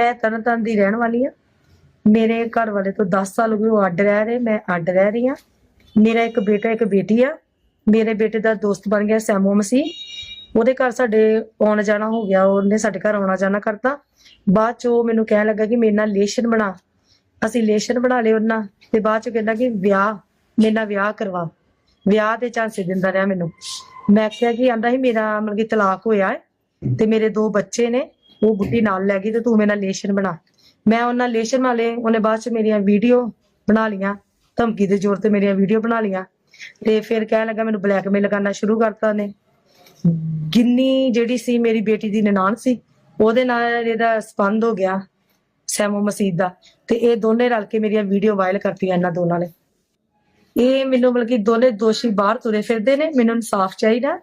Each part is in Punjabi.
ਮੈਂ ਤਰਨਤਾਰਨ ਦੀ ਰਹਿਣ ਵਾਲੀ ਆ ਮੇਰੇ ਘਰ ਵਾਲੇ ਤੋਂ 10 ਸਾਲ ਹੋ ਗਏ ਉਹ ਅੱਡ ਰਹਿ ਰਹੇ, ਮੈਂ ਅੱਡ ਰਹਿ ਰਹੀ ਆ ਮੇਰਾ ਇੱਕ ਬੇਟਾ, ਇੱਕ ਬੇਟੀ ਆ। ਮੇਰੇ ਬੇਟੇ ਦਾ ਦੋਸਤ ਬਣ ਗਿਆ ਸੈਮੋ ਮਸੀਹ। ਉਹਦੇ ਘਰ ਸਾਡੇ ਆਉਣ ਜਾਣਾ ਹੋ ਗਿਆ, ਉਹਨੇ ਸਾਡੇ ਘਰ ਆਉਣਾ ਜਾਣਾ ਕਰਤਾ। ਬਾਅਦ ਚ ਉਹ ਮੈਨੂੰ ਕਹਿਣ ਲੱਗਾ ਕਿ ਮੇਰੇ ਨਾਲ ਰਿਲੇਸ਼ਨ ਬਣਾ। ਅਸੀਂ ਰਿਲੇਸ਼ਨ ਬਣਾ ਲਏ ਉਹਨਾਂ ਤੇ ਬਾਅਦ ਚ ਕਹਿੰਦਾ ਕਿ ਵਿਆਹ, ਮੇਰੇ ਨਾਲ ਵਿਆਹ ਕਰਵਾ। ਵਿਆਹ ਦੇ ਝਾਂਸੇ ਦਿੰਦਾ ਰਿਹਾ ਮੈਨੂੰ। ਮੈਂ ਕਿਹਾ ਕਿ ਆਂਦਾ ਸੀ ਮੇਰਾ ਮਤਲਬ ਕਿ ਤਲਾਕ ਹੋਇਆ ਹੈ, ਤੇ ਮੇਰੇ ਦੋ ਬੱਚੇ ਨੇ। ਉਹ ਬੁੱਢੀ ਨਾਲ ਲੈ ਗਈ ਤੇ ਤੂੰ ਮੇਰੇ ਨਾਲ ਰਿਲੇਸ਼ਨ ਬਣਾ। ਮੈਂ ਉਹਨਾਂ ਰਿਲੇਸ਼ਨ ਵਾਲੇ, ਉਹਨੇ ਬਾਅਦ ਚ ਮੇਰੀਆਂ ਵੀਡੀਓ ਬਣਾ ਲੀਆਂ ਧਮਕੀ ਦੇ ਜ਼ੋਰ ਤੇ ਮੇਰੀਆਂ ਵੀਡੀਓ ਬਣਾ ਲੀਆਂ ਤੇ ਫਿਰ ਕਹਿਣ ਲੱਗਾ ਮੈਨੂੰ ਬਲੈਕਮੇਲ ਕਰਨਾ ਸ਼ੁਰੂ ਕਰਤਾ ਨੇ ਗਿੰਨੀ ਜਿਹੜੀ ਸੀ ਮੇਰੀ ਬੇਟੀ ਦੀ ਨਨਾਣ ਸੀ, ਉਹਦੇ ਨਾਲ ਇਹਦਾ ਸੰਬੰਧ ਹੋ ਗਿਆ ਸੈਮੋ ਮਸੀਦ ਦਾ। ਤੇ ਇਹ ਦੋਨੇ ਰਲ ਕੇ ਮੇਰੀਆਂ ਵੀਡੀਓ ਵਾਇਰਲ ਕਰਤੀਆਂ ਇਹਨਾਂ ਦੋਨਾਂ ਨੇ। ਇਹ ਮੈਨੂੰ ਮਤਲਬ ਕਿ ਦੋਨੇ ਦੋਸ਼ੀ ਬਾਹਰ ਤੁਰੇ ਫਿਰਦੇ ਨੇ, ਮੈਨੂੰ ਇਨਸਾਫ ਚਾਹੀਦਾ।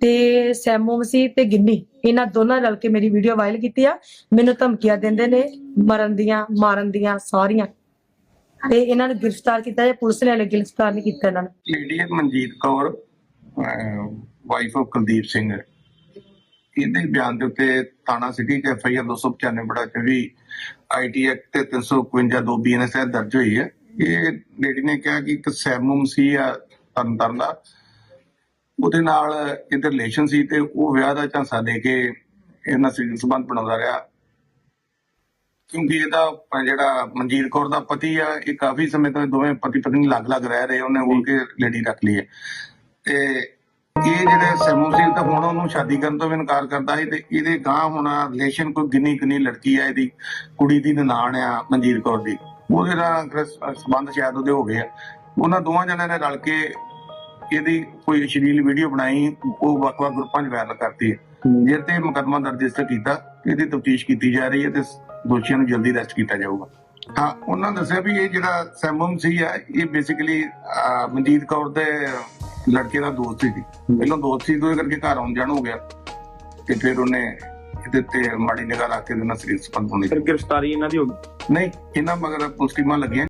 ਤੇ ਸੈਮੋ ਮਸੀਹ ਤੇ ਗਿੰਨੀ, ਇਹਨਾਂ ਦੋਨਾਂ ਰਲ ਕੇ ਮੇਰੀ ਵੀਡੀਓ ਵਾਇਰਲ ਕੀਤੀ ਆ। ਮੈਨੂੰ ਧਮਕੀਆਂ ਦਿੰਦੇ ਨੇ, ਮਰਨ ਦੀਆਂ, ਮਾਰਨ ਦੀਆਂ, ਸਾਰੀਆਂ। ਤੇ ਇਹਨਾਂ ਨੂੰ ਗ੍ਰਿਫਤਾਰ ਕੀਤਾ ਜਾਂ ਪੁਲਿਸ ਨੇ ਹਲੇ ਗ੍ਰਿਫਤਾਰ ਨਹੀਂ ਕੀਤਾ ਇਹਨਾਂ ਨੂੰ। Lady Manjit Kaur wife of Kuldeep Singh. ਇਹਦੇ ਬਿਆਨ ਦੇ ਉੱਤੇ ਥਾਣਾ ਸਿਟੀ ਐਫ ਆਈ ਆਰ 295 ਬੜਾ 24 ਆਈਟੀ ਐਕਟ ਤੇ 351 ਦੋ ਬੀਐਨਐਸ ਹੈ ਦਰਜ ਹੋਈ ਹੈ। ਇਹ ਲੇਡੀ ਨੇ ਕਿਹਾ ਕਿ ਇੱਕ ਸੈਮਮ ਸੀ ਆ ਤਰਨਤਾਰਨ ਦਾ। ਉਹਦੇ ਨਾਲ ਇਹਦੇ ਰਿਲੇਸ਼ਨ ਸੀ ਤੇ ਉਹ ਵਿਆਹ ਦਾ ਝਾਂਸਾ ਦੇ ਕੇ ਇਹਨਾਂ ਸਿਰ ਸੰਬੰਧ ਬਣਾਉਂਦਾ ਰਿਹਾ। ਕਿਉਂਕਿ ਇਹਦਾ ਜਿਹੜਾ ਮਨਜੀਤ ਕੌਰ ਦਾ ਪਤੀ ਆ, ਇਹ ਕਾਫੀ ਸਮੇਂ ਤੋਂ ਦੋਵੇਂ ਪਤੀ ਪਤਨੀ ਅਲੱਗ-ਅਲੱਗ ਰਹਿ ਰਹੇ, ਉਹਨੇ ਉਹ ਕੇ ਲੇਡੀ ਰੱਖ ਲਈ ਹੈ। ਤੇ ਇਹ ਜਿਹੜੇ ਸੈਮੂ ਸਿੰਘ ਤਾਂ ਹੁਣ ਉਹਨੂੰ ਸ਼ਾਦੀ ਕਰਨ ਤੋਂ ਵੀ ਇਨਕਾਰ ਕਰਦਾ ਸੀ ਤੇ ਇਹਦੇ ਗਾਂ ਹੁਣ ਰਿਲੇਸ਼ਨ ਕੋਈ ਗਿਨੀ ਕਿੰਨੀ ਲੜਕੀ ਆ ਇਹਦੀ, ਕੁੜੀ ਦੀ ਨਨਾਣ ਆ ਮਨਜੀਤ ਕੌਰ ਦੀ। ਉਹਦੇ ਨਾਲ ਸੰਬੰਧ ਸ਼ਾਇਦ ਉਹਦੇ ਹੋ ਗਏ ਆ। ਉਹਨਾਂ ਦੋਵਾਂ ਜਣਿਆਂ ਨੇ ਰਲ ਕੇ ਇਹਦੀ ਕੋਈ ਅਸ਼ਲੀਲ ਵੀਡੀਓ ਬਣਾਈ ਉਹ ਵੱਖ-ਵੱਖ ਗਰੁੱਪਾਂ 'ਚ ਵਾਇਰਲ ਕਰਤੀ ਜਿਹਦੇ ਤੇ ਮੁਕੱਦਮਾ ਦਰਜ ਰਜਿਸਟਰ ਕੀਤਾ ਇਹਦੀ ਤਫਤੀਸ਼ ਕੀਤੀ ਜਾ ਰਹੀ ਹੈ ਤੇ ਦੋਸ਼ੀਆਂ ਨੂੰ ਜਲਦੀ ਅਰੈਸਟ ਕੀਤਾ ਜਾਊਗਾ। ਹਾਂ ਉਹਨਾਂ ਦੱਸਿਆ ਵੀ ਇਹ ਜਿਹੜਾ ਸੈਮਮ ਸੀ ਆ ਇਹ ਬੇਸਿਕਲੀ ਮਨਜੀਤ ਕੌਰ ਦੇ ਲੜਕੇ ਦਾ ਦੋਸਤ ਸੀ। ਪਹਿਲਾਂ ਦੋਸਤ ਸੀ ਤੋਂ ਕਰਕੇ ਘਰ ਆਉਣ ਜਾਣ ਹੋ ਗਿਆ। ਤੇ ਫਿਰ ਉਹਨੇ ਇਹਦੇ ਤੇ ਮਾੜੀ ਨਿਗਾਹ ਰੱਖ ਕੇ ਇਹਨਾਂ ਸਰੀਰ ਸੰਬੰਧ ਹੋਣੇ ਫਿਰ ਗ੍ਰਿਫਤਾਰੀ ਇਹਨਾਂ ਦੀ ਹੋ ਗਈ? ਨਹੀਂ ਇਹਨਾਂ ਮਗਰ ਪੁਲਿਸ ਟੀਮਾਂ ਲੱਗੀਆਂ।